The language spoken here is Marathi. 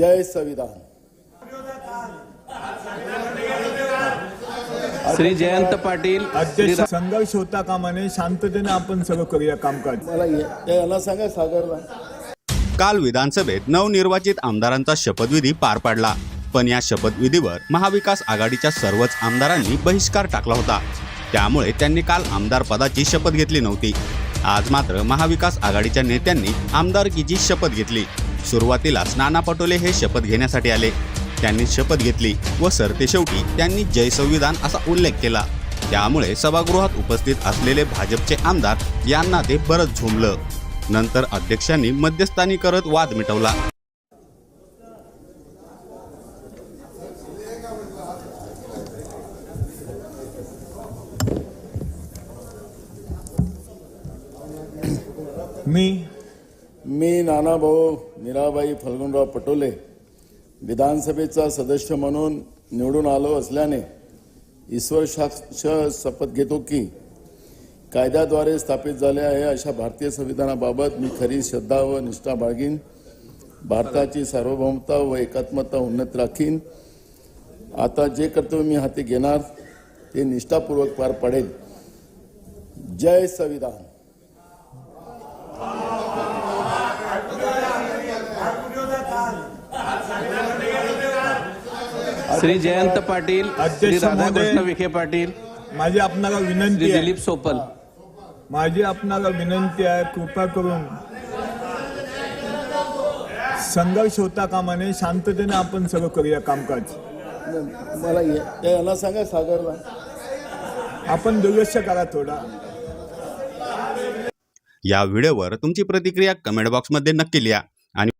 जय संविधान। श्री जयंत पाटील अध्यक्ष संघर्ष होता कामा नये शांततेने आपण सगळं करूया कामकाज. मला ये- ते यांना सांगा सागरला काल विधानसभेत नवनिर्वाचित आमदारांचा शपथविधी पार पडला. पण या शपथविधीवर महाविकास आघाडीच्या सर्वच आमदारांनी बहिष्कार टाकला होता. त्यामुळे त्यांनी काल आमदार पदाची शपथ घेतली नव्हती. आज मात्र महाविकास आघाडीच्या नेत्यांनी आमदारकीची शपथ घेतली. सुरुवातीला नाना पटोले हे शपथ घेण्यासाठी आले. त्यांनी शपथ घेतली व सरतेशेवटी त्यांनी जय संविधान असा उल्लेख केला. त्यामुळे सभागृहात उपस्थित असलेले भाजपचे आमदार यांना ते बरंच झोंबलं नंतर अध्यक्षांनी मध्यस्थानी करत वाद मिटवला. मी मी नानाभाऊ मीराबाई फल्गुनराव पटोले विधानसभेचा सदस्य म्हणून निवडून आलो असल्याने ईश्वर साक्ष शपथ घेतो की कायद्याद्वारे स्थापित झाले आहे अशा भारतीय संविधानाबाबत मी खरी श्रद्धा व निष्ठा बाळगीन. भारताची सार्वभौमता व एकात्मता उन्नत राखीन. आता जे कर्तव्य मी हाती घेणार ते निष्ठापूर्वक पार पडेल जय संविधान. श्री जयंत पाटील श्री अध्यक्ष राधाकृष्ण. विखे पाटील माझी आपणाला विनंती आहे. दिलीप सोपल. माझी आपणाला विनंती आहे कृपा करून संघर्ष होता कामा नये शांततेने आपण सगळं करूया कामकाज. मला ये- ते यांना सांगा सागरला. आपण दुर्लक्ष करा थोडा. या व्हिडिओवर तुमची प्रतिक्रिया कमेंट बॉक्समध्ये नक्की लिहा.